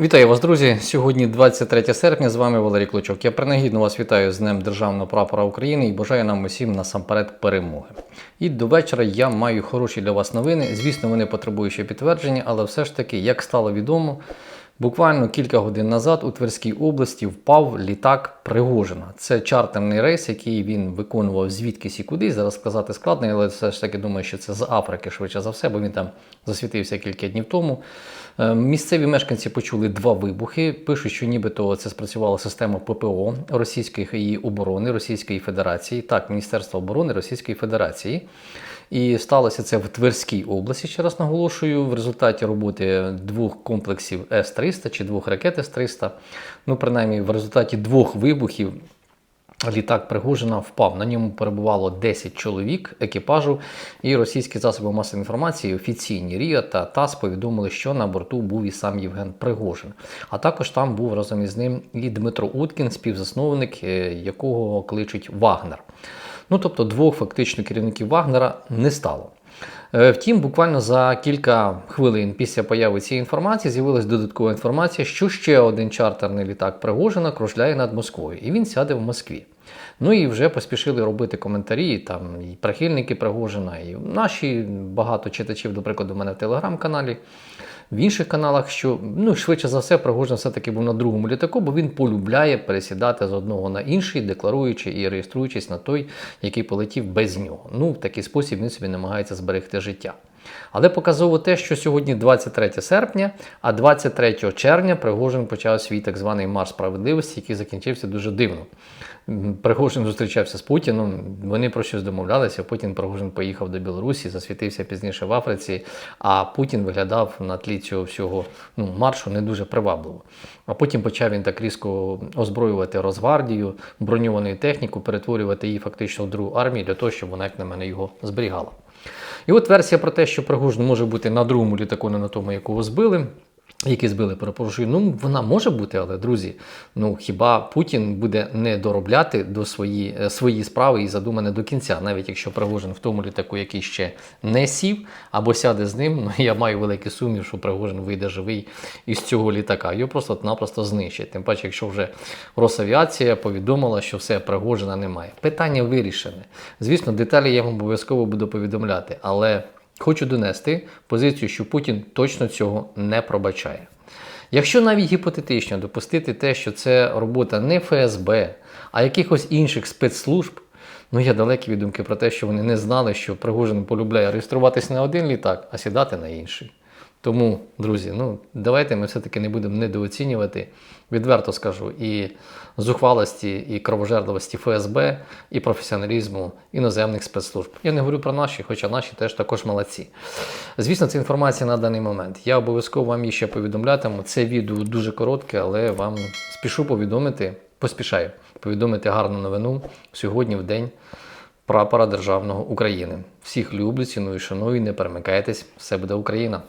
Вітаю вас, друзі! Сьогодні 23 серпня. З вами Валерій Клочок. Я принагідно вас вітаю з Днем Державного прапора України і бажаю нам усім насамперед перемоги. І до вечора я маю хороші для вас новини. Звісно, вони потребують ще підтвердження, але все ж таки, як стало відомо, буквально кілька годин назад у Тверській області впав літак Пригожина. Це чартерний рейс, який він виконував звідкись і куди. Зараз сказати складно, але все ж таки думаю, що це з Африки швидше за все, бо він там засвітився кілька днів тому. Е, Місцеві мешканці почули два вибухи. Пишуть, що нібито це спрацювала система ППО Російської оборони Російської Федерації, так, Міністерства оборони Російської Федерації. І сталося це в Тверській області, ще раз наголошую, в результаті роботи двох комплексів С-300 чи двох ракет С-300. Ну, принаймні, в результаті двох вибухів Літак Пригожина впав. На ньому перебувало 10 чоловік екіпажу, і російські засоби масової інформації, офіційні Ріа та ТАСС повідомили, що на борту був і сам Євген Пригожин. А також там був разом із ним і Дмитро Уткін, співзасновник, е, якого кличуть Вагнер. Ну тобто двох фактично керівників Вагнера не стало. Е, Втім, буквально за кілька хвилин після появи цієї інформації з'явилася додаткова інформація, що ще один чартерний літак Пригожина кружляє над Москвою, і він сяде в Москві. Ну і вже поспішили робити коментарі, там і прихильники Пригожина, і наші багато читачів, до прикладу, у мене в телеграм-каналі, в інших каналах, що ну, швидше за все, Пригожин все-таки був на другому літаку, бо він полюбляє пересідати з одного на інший, декларуючи і реєструючись на той, який полетів без нього. Ну, в такий спосіб він собі намагається зберегти життя. Але показово те, що сьогодні 23 серпня, а 23 червня Пригожин почав свій так званий марш справедливості, який закінчився дуже дивно. Пригожин зустрічався з Путіном, вони про щось домовлялися. Потім Пригожин поїхав до Білорусі, засвітився пізніше в Африці, а Путін виглядав на тлі цього всього ну, маршу не дуже привабливо. А потім почав він так різко озброювати Росгвардію, броньовану техніку, перетворювати її фактично в другу армію для того, щоб вона, як на мене, його зберігала. І от версія про те, що Пригожин може бути на другому літаку, не на тому, якого збили. Які збили, перепрошую. Ну, вона може бути, але друзі, ну хіба Путін буде не доробляти до свої, е, свої справи і задумане до кінця, навіть якщо Пригожин в тому літаку, який ще не сів або сяде з ним, ну я маю великий сумнів, що Пригожин вийде живий із цього літака. Його просто-напросто знищать. Тим паче, якщо вже Росавіація повідомила, що все Пригожина немає. Питання вирішене. Звісно, деталі я вам обов'язково буду повідомляти, але. Хочу донести позицію, що Путін точно цього не пробачає. Якщо навіть гіпотетично допустити те, що це робота не ФСБ, а якихось інших спецслужб, ну я далекий від думки про те, що вони не знали, що Пригожин полюбляє реєструватися на один літак, а сідати на інший. Тому, друзі, ну давайте ми все-таки не будемо недооцінювати, відверто скажу, і зухвалості, і кровожерливості ФСБ, і професіоналізму іноземних спецслужб. Я не говорю про наші, хоча наші теж також молодці. Звісно, це інформація на даний момент. Я обов'язково вам її ще повідомлятиму. Це відео дуже коротке, але вам спішу повідомити, поспішаю повідомити гарну новину сьогодні в день прапора державного України. Всіх люблю, ціную, шаную, не перемикайтесь, все буде Україна.